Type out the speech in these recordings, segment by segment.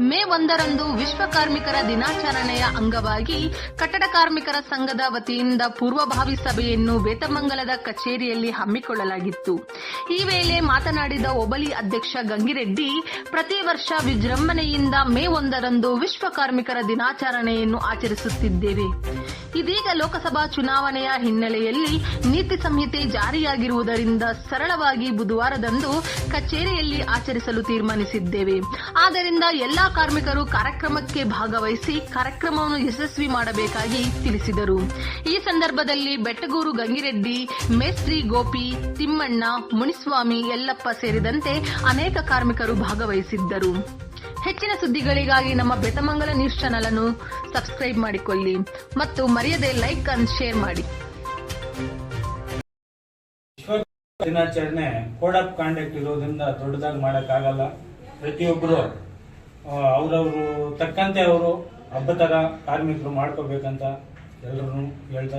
ಮೇ ಒಂದರಂದು ವಿಶ್ವ ಕಾರ್ಮಿಕರ ದಿನಾಚರಣೆಯ ಅಂಗವಾಗಿ ಕಟ್ಟಡ ಕಾರ್ಮಿಕರ ಸಂಘದ ವತಿಯಿಂದ ಪೂರ್ವಭಾವಿ ಸಭೆಯನ್ನು ವೇತಮಂಗಲದ ಕಚೇರಿಯಲ್ಲಿ ಹಮ್ಮಿಕೊಳ್ಳಲಾಗಿತ್ತು. ಈ ವೇಳೆ ಮಾತನಾಡಿದ ಒಬಲಿ ಅಧ್ಯಕ್ಷ ಗಂಗಿರೆಡ್ಡಿ, ಪ್ರತಿ ವರ್ಷ ವಿಜೃಂಭಣೆಯಿಂದ ಮೇ ಒಂದರಂದು ವಿಶ್ವ ಕಾರ್ಮಿಕರ ದಿನಾಚರಣೆಯನ್ನು ಆಚರಿಸುತ್ತಿದ್ದೇವೆ. ಇದೀಗ ಲೋಕಸಭಾ ಚುನಾವಣೆಯ ಹಿನ್ನೆಲೆಯಲ್ಲಿ ನೀತಿ ಸಂಹಿತೆ ಜಾರಿಯಾಗಿರುವುದರಿಂದ ಸರಳವಾಗಿ ಬುಧವಾರದಂದು ಕಚೇರಿಯಲ್ಲಿ ಆಚರಿಸಲು ತೀರ್ಮಾನಿಸಿದ್ದೇವೆ. ಆದ್ದರಿಂದ ಎಲ್ಲಾ ಕಾರ್ಮಿಕರು ಕಾರ್ಯಕ್ರಮಕ್ಕೆ ಭಾಗವಹಿಸಿ ಕಾರ್ಯಕ್ರಮವನ್ನು ಯಶಸ್ವಿ ಮಾಡಬೇಕಾಗಿ ತಿಳಿಸಿದರು. ಈ ಸಂದರ್ಭದಲ್ಲಿ ಬೆಟ್ಟಗೂರು ಗಂಗಿರೆಡ್ಡಿ, ಮೇಸ್ತ್ರಿ ಗೋಪಿ, ತಿಮ್ಮಣ್ಣ, ಮುನಿಸ್ವಾಮಿ, ಯಲ್ಲಪ್ಪ ಸೇರಿದಂತೆ ಅನೇಕ ಕಾರ್ಮಿಕರು ಭಾಗವಹಿಸಿದ್ದರು. ಹೆಚ್ಚಿನ ಸುದ್ದಿಗಳಿಗಾಗಿ ನಮ್ಮ ಬೆತಮಂಗಲ ನ್ಯೂಸ್ ಚಾನೆಲ್ ಅನ್ನು ಸಬ್ಸ್ಕ್ರೈಬ್ ಮಾಡಿಕೊಳ್ಳಿ ಮತ್ತು ಮರೆಯದೆ ಲೈಕ್ ಅಂಡ್ ಶೇರ್ ಮಾಡಿ. ವಿಶ್ವ ದಿನಾಚರಣೆ ಕೋಡ್ ಆಫ್ ಕಾಂಡಕ್ಟ್ ಇರೋದ್ರಿಂದ ದೊಡ್ಡದಾಗಿ ಮಾಡೋಕ್ಕಾಗಲ್ಲ. ಪ್ರತಿಯೊಬ್ಬರು ಅವ್ರವ್ರು ತಕ್ಕಂತೆ ಅವರು ಹಬ್ಬ ತರ ಕಾರ್ಮಿಕರು ಮಾಡ್ಕೋಬೇಕಂತ ಎಲ್ಲರೂ ಹೇಳ್ತಾ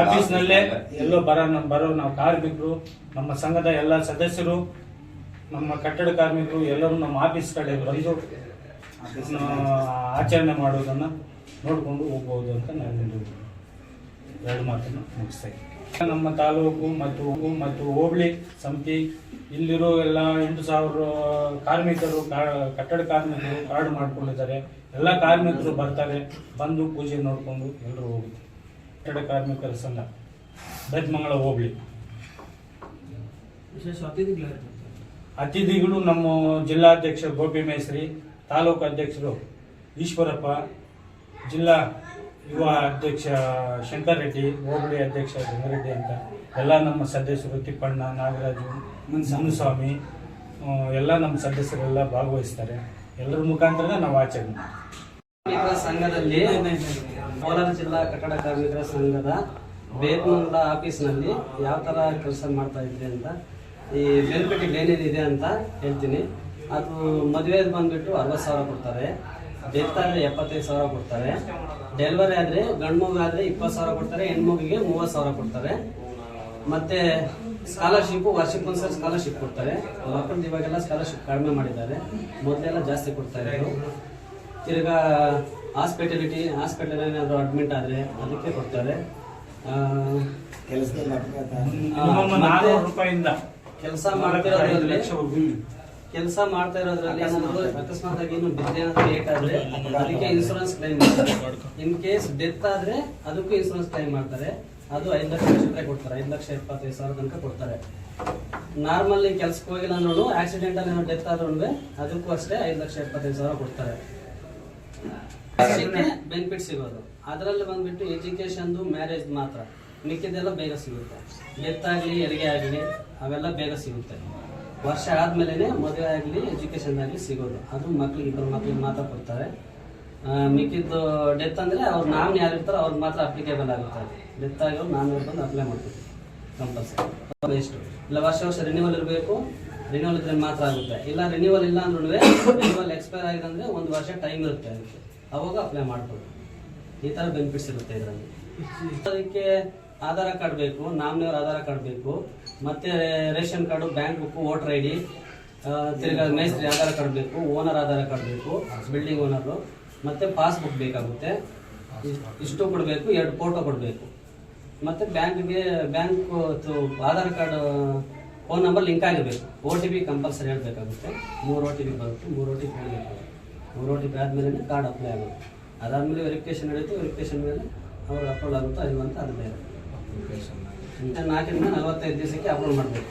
ಆಫೀಸ್ನಲ್ಲೇ ಎಲ್ಲೋ ಬರೋ ಬರೋ ನಾವು ಕಾರ್ಮಿಕರು ನಮ್ಮ ಸಂಘದ ಎಲ್ಲ ಸದಸ್ಯರು ನಮ್ಮ ಕಟ್ಟಡ ಕಾರ್ಮಿಕರು ಎಲ್ಲರೂ ನಮ್ಮ ಆಫೀಸ್ ಕಡೆ ಬಂದು ಆಚರಣೆ ಮಾಡೋದನ್ನು ನೋಡಿಕೊಂಡು ಹೋಗ್ಬೋದು ಅಂತ ನಾನು ಎರಡು ಮಾತನ್ನು ಮುಗಿಸ್ತಾ ಇದ್ದೀನಿ. ನಮ್ಮ ತಾಲೂಕು ಮತ್ತು ಮತ್ತು ಹೋಬಳಿ ಸಮಿತಿ, ಇಲ್ಲಿರೋ ಎಲ್ಲ ಎಂಟು ಸಾವಿರ ಕಾರ್ಮಿಕರು ಕಟ್ಟಡ ಕಾರ್ಮಿಕರು ಕಾರ್ಡ್ ಮಾಡ್ಕೊಂಡಿದ್ದಾರೆ. ಎಲ್ಲ ಕಾರ್ಮಿಕರು ಬರ್ತಾರೆ, ಬಂದು ಪೂಜೆ ನೋಡಿಕೊಂಡು ಎಲ್ಲರೂ ಹೋಗುತ್ತೆ ಕಟ್ಟಡ ಕಾರ್ಮಿಕರ ಸಂಘ ಬೆದ್ಮಂಗಳ ಹೋಬಳಿ. ಅತಿಥಿಗಳು ನಮ್ಮ ಜಿಲ್ಲಾಧ್ಯಕ್ಷ ಗೋಪಿ ಮೇಸ್ರಿ ತಾಲೂಕು ಅಧ್ಯಕ್ಷರು ಈಶ್ವರಪ್ಪ, ಜಿಲ್ಲಾ ಯುವ ಅಧ್ಯಕ್ಷ ಶಂಕರ್ ರೆಡ್ಡಿ, ಹೋಬಳಿ ಅಧ್ಯಕ್ಷ ಜನರೆಡ್ಡಿ ಅಂತ ಎಲ್ಲ ನಮ್ಮ ಸದಸ್ಯರು ತಿಪ್ಪಣ್ಣ, ನಾಗರಾಜು ಮುನುಸ್ವಾಮಿ ಎಲ್ಲ ನಮ್ಮ ಸದಸ್ಯರೆಲ್ಲ ಭಾಗವಹಿಸ್ತಾರೆ. ಎಲ್ಲರ ಮುಖಾಂತರ ನಾವು ಆಚರಣೆ ಸಂಘದಲ್ಲಿ ಕೋಲಾರ ಜಿಲ್ಲಾ ಕಟ್ಟಡ ಕಾರ್ಮಿಕರ ಸಂಘದ ಬೇತ್ಮಂಗಲ ಆಫೀಸ್ನಲ್ಲಿ ಯಾವ ಥರ ಕೆಲಸ ಮಾಡ್ತಾ ಇದ್ರಿ ಅಂತ ಈ ಬೆನಿಫಿಟ್ ಏನೇನಿದೆ ಅಂತ ಹೇಳ್ತೀನಿ. ಅದು ಮದುವೆದು ಬಂದ್ಬಿಟ್ಟು ಅರವತ್ತು ಸಾವಿರ ಕೊಡ್ತಾರೆ. ಡೆತ್ ಆದರೆ ಎಪ್ಪತ್ತೈದು ಸಾವಿರ ಕೊಡ್ತಾರೆ. ಡೆಲಿವರಿ ಆದರೆ ಗಂಡು ಮಗು ಆದರೆ ಇಪ್ಪತ್ತು ಸಾವಿರ ಕೊಡ್ತಾರೆ ಹೆಣ್ಮಗಿಗೆ ಮೂವತ್ತು ಸಾವಿರ ಕೊಡ್ತಾರೆ. ಮತ್ತು ಸ್ಕಾಲರ್ಶಿಪ್ಪು ವರ್ಷಕ್ಕೊಂದ್ಸರಿ ಸ್ಕಾಲರ್ಶಿಪ್ ಕೊಡ್ತಾರೆ. ಮಕ್ಕಳದ್ದು ಇವಾಗೆಲ್ಲ ಸ್ಕಾಲರ್ಶಿಪ್ ಕಡಿಮೆ ಮಾಡಿದ್ದಾರೆ. ಮೊದಲೆಲ್ಲ ಜಾಸ್ತಿ ಕೊಡ್ತಾ ಇದ್ರು ತಿರ್ಗಾ ಹಾಸ್ಪಿಟಲಿಟಿ ಹಾಸ್ಪಿಟಲ್ ಏನಾದರೂ ಅಡ್ಮಿಟ್ ಆದರೆ ಅದಕ್ಕೆ ಕೊಡ್ತಾರೆ. ಕೆಲಸದಲ್ಲಿ ಕೆಲಸ ಮಾಡ್ತಿರೋದ್ರಲ್ಲಿ ಕೆಲಸ ಮಾಡ್ತಾ ಇರೋದ್ರಲ್ಲಿ ಏನಾದ್ರು ಅಕಸ್ಮಾತ್ ಆಗಿ ಏನು ಬಿದ್ರೆ ಲೇಟ್ ಆದ್ರೆ ಅದಕ್ಕೆ ಇನ್ಶೂರೆನ್ಸ್ ಕ್ಲೈಮ್ ಮಾಡ್ತಾರೆ. ಇನ್ ಕೇಸ್ ಡೆತ್ ಆದ್ರೆ ಅದಕ್ಕೂ ಇನ್ಶೂರೆನ್ಸ್ ಕ್ಲೈಮ್ ಮಾಡ್ತಾರೆ. ಅದು ಐದು ಲಕ್ಷ ರೂಪಾಯಿ ಕೊಡ್ತಾರೆ. ಐದು ಲಕ್ಷ ಎಪ್ಪತ್ತೈದು ಸಾವಿರ ತನಕ ಕೊಡ್ತಾರೆ. ನಾರ್ಮಲ್ ಕೆಲ್ಸಕ್ಕೆ ಹೋಗಿಲ್ಲ ನೋಡು ಆಕ್ಸಿಡೆಂಟ್ ಅಲ್ಲಿ ಏನೋ ಡೆತ್ ಆದ್ರೂ ಅದಕ್ಕೂ ಅಷ್ಟೇ ಐದು ಲಕ್ಷ ಎಪ್ಪತ್ತೈದು ಸಾವಿರ ಕೊಡ್ತಾರೆ. ಬೆನಿಫಿಟ್ ಸಿಗೋದು. ಅದರಲ್ಲಿ ಬಂದ್ಬಿಟ್ಟು ಎಜುಕೇಶನ್ದು ಮ್ಯಾರೇಜ್ ಮಾತ್ರ. ಮಿಕ್ಕಿದೆಲ್ಲ ಬೇಗ ಸಿಗುತ್ತೆ. ಡೆತ್ ಆಗಲಿ ಹೆರಿಗೆ ಆಗಲಿ, ಅವೆಲ್ಲ ಬೇಗ ಸಿಗುತ್ತೆ. ವರ್ಷ ಆದ್ಮೇಲೆ ಮದುವೆ ಆಗಲಿ ಎಜುಕೇಶನ್ ಆಗಲಿ ಸಿಗೋದು. ಅದು ಮಕ್ಳಿಗೆ ಇಬ್ಬರು ಮಕ್ಳಿಗೆ ಮಾತ್ರ ಕೊಡ್ತಾರೆ. ಮಿಕ್ಕಿದ್ದು ಡೆತ್ ಅಂದರೆ ಅವ್ರ ನಾಮ್ ಯಾರಿರ್ತಾರೋ ಅವ್ರಿಗೆ ಮಾತ್ರ ಅಪ್ಲಿಕೇಬಲ್ ಆಗುತ್ತೆ ಡೆತ್ ಆಗಿರೋ ನಾನು ಬಂದು ಅಪ್ಲೈ ಮಾಡ್ತೀವಿ ಕಂಪಲ್ಸರಿ ಎಷ್ಟು ಇಲ್ಲ, ವರ್ಷ ವರ್ಷ ರಿನ್ಯೂವಲ್ ಇರಬೇಕು. ರಿನ್ಯೂವಲ್ ಇದ್ರೆ ಮಾತ್ರ ಆಗುತ್ತೆ. ಇಲ್ಲ ರಿನ್ಯೂವಲ್ ಇಲ್ಲ ಅಂದ್ರೂ ರಿನ್ಯೂವಲ್ ಎಕ್ಸ್ಪೈರ್ ಆಗಿದೆ ಅಂದರೆ ಒಂದು ವರ್ಷ ಟೈಮ್ ಇರುತ್ತೆ ಅದಕ್ಕೆ. ಅವಾಗ ಅಪ್ಲೈ ಮಾಡ್ಬೋದು. ಈ ಥರ ಬೆನಿಫಿಟ್ಸ್ ಇರುತ್ತೆ ಇದರಲ್ಲಿ. ಅದಕ್ಕೆ ಆಧಾರ ಕಾರ್ಡ್ ಬೇಕು, ನಾಮಿನಿಯವ್ರ ಆಧಾರ ಕಾರ್ಡ್ ಬೇಕು, ಮತ್ತೆ ration card, bank book, voter I D ತಿರ್ಗಾ ಮೇಸ್ತ್ರಿ ಆಧಾರ ಕಾರ್ಡ್ ಬೇಕು, ಓನರ್ ಆಧಾರ ಕಾರ್ಡ್ ಬೇಕು, ಬಿಲ್ಡಿಂಗ್ ಓನರು ಮತ್ತೆ ಪಾಸ್ಬುಕ್ ಬೇಕಾಗುತ್ತೆ. ಇಷ್ಟ್- ಕೊಡಬೇಕು, ಎರಡು ಫೋಟೋ ಕೊಡಬೇಕು. ಮತ್ತೆ ಬ್ಯಾಂಕ್ಗೆ, bank Aadhaar card, phone number link ಆಗಿರಬೇಕು. ಓ ಟಿ ಪಿ ಕಂಪಲ್ಸರಿ ಹೇಳಬೇಕಾಗುತ್ತೆ. ಮೂರು ಓ ಟಿ ಪಿ ಬರುತ್ತೆ, ಮೂರು ಓ ಟಿ ಪಿ ಹೇಳಬೇಕು ಮೂರು ಓ ಟಿ ಪಿ ಆದಮೇಲೆ ಕಾರ್ಡ್ ಅಪ್ಲೈ ಆಗುತ್ತೆ. ಅದಾದಮೇಲೆ ವೆರಿಫಿಕೇಶನ್ ನಡೆಯುತ್ತೆ ವೆರಿಫಿಕೇಶನ್ ಮೇಲೆ ಅವ್ರಿಗೆ ಅಪ್ಲೋಡ್ ಆಗುತ್ತೋ ಇಲ್ವಾ ಅಂತ ಅದು ಬೇರೆ. ನಾಲ್ಕರಿಂದ ನಲವತ್ತೈದು ದಿವಸಕ್ಕೆ ಅಪ್ಲೋಡ್ ಮಾಡಬೇಕು.